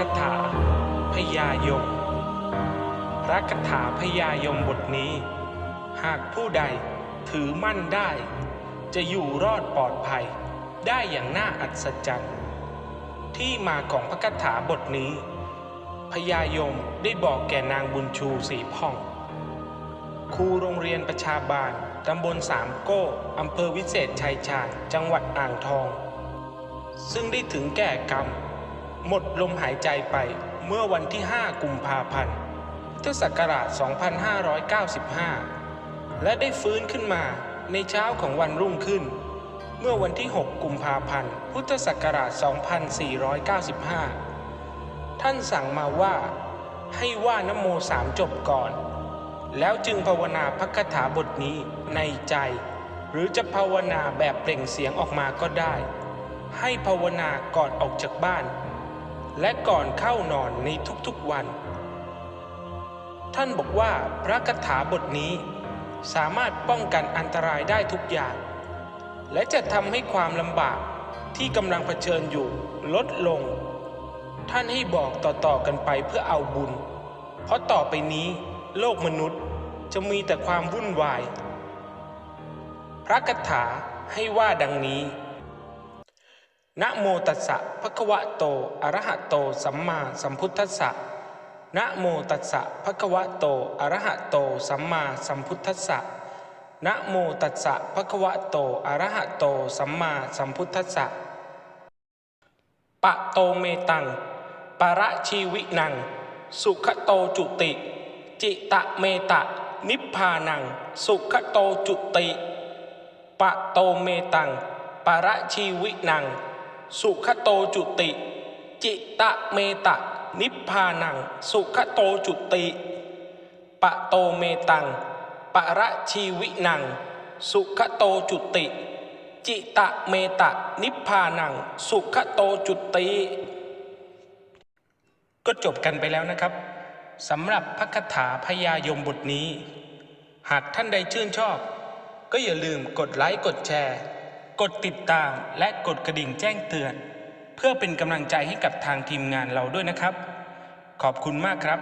าพยม พระคาถาพญายมบทนี้ หากผู้ใดถือมั่นได้ จะอยู่รอดปลอดภัยได้อย่างน่าอัศจรรย์ ที่มาของพระคาถาบทนี้พญายมได้บอกแก่นางบุญชูสีพ่อง ครูโรงเรียนประชาบาลตำบลสามโก้อำเภอวิเศษชัยชาญจังหวัดอ่างทอง ซึ่งได้ถึงแก่กรรม หมดลมหายใจไปเมื่อวันที่ 5 กุมภาพันธ์พุทธศักราช 2595 และได้ฟื้นขึ้นมาในเช้าของวันรุ่งขึ้น เมื่อวันที่ 6 กุมภาพันธ์ พุทธศักราช 2495 ท่านสั่งมาว่า ให้ว่านโมสามจบก่อน แล้วจึงภาวนาพระคาถาบทนี้ในใจ หรือจะภาวนาแบบเปล่งเสียงออกมาก็ได้ ให้ภาวนาก่อนออกจากบ้าน และก่อนเข้านอนในทุกๆวัน ท่านบอกว่าพระคาถาบทนี้ สามารถป้องกันอันตรายได้ทุกอย่าง และจะทำให้ความลำบากที่กำลังเผชิญอยู่ลดลง ท่านให้บอกต่อๆกันไปเพื่อเอาบุญ เพราะต่อไปนี้โลกมนุษย์จะมีแต่ความวุ่นวาย พระคาถาให้ว่าดังนี้ นะโมตัสสะภะคะวะโต อะระหะโต สัมมาสัมพุทธัสสะนะโมตัสสะภะคะวะโต อะระหะโต สัมมาสัมพุทธัสสะนะโมตัสสะภะคะวะโต อะระหะโต สัมมาสัมพุทธัสสะปะโตเมตัง ปะระชีวินัง สุขโตจุติ จิตะเมตะ นิพพานัง สุขโตจุติ ปะโตเมตัง ปะระชีวินัง สุขโตจุติ จิตะเมตะ นิพพานัง สุขโตจุติปะโตเมตังปะระชีวินัง สุขโตจุติ จิตะเมตะ นิพพานัง สุขโตจุติ ก็จบกันไปแล้วนะครับสำหรับพระคาถาพญายมบทนี้ หากท่านใดชื่นชอบ ก็อย่าลืมกดไลค์กดแชร์ กดติดตามและกดกระดิ่งแจ้งเตือน เพื่อเป็นกำลังใจให้กับทางทีมงานเราด้วยนะครับ ขอบคุณมากครับ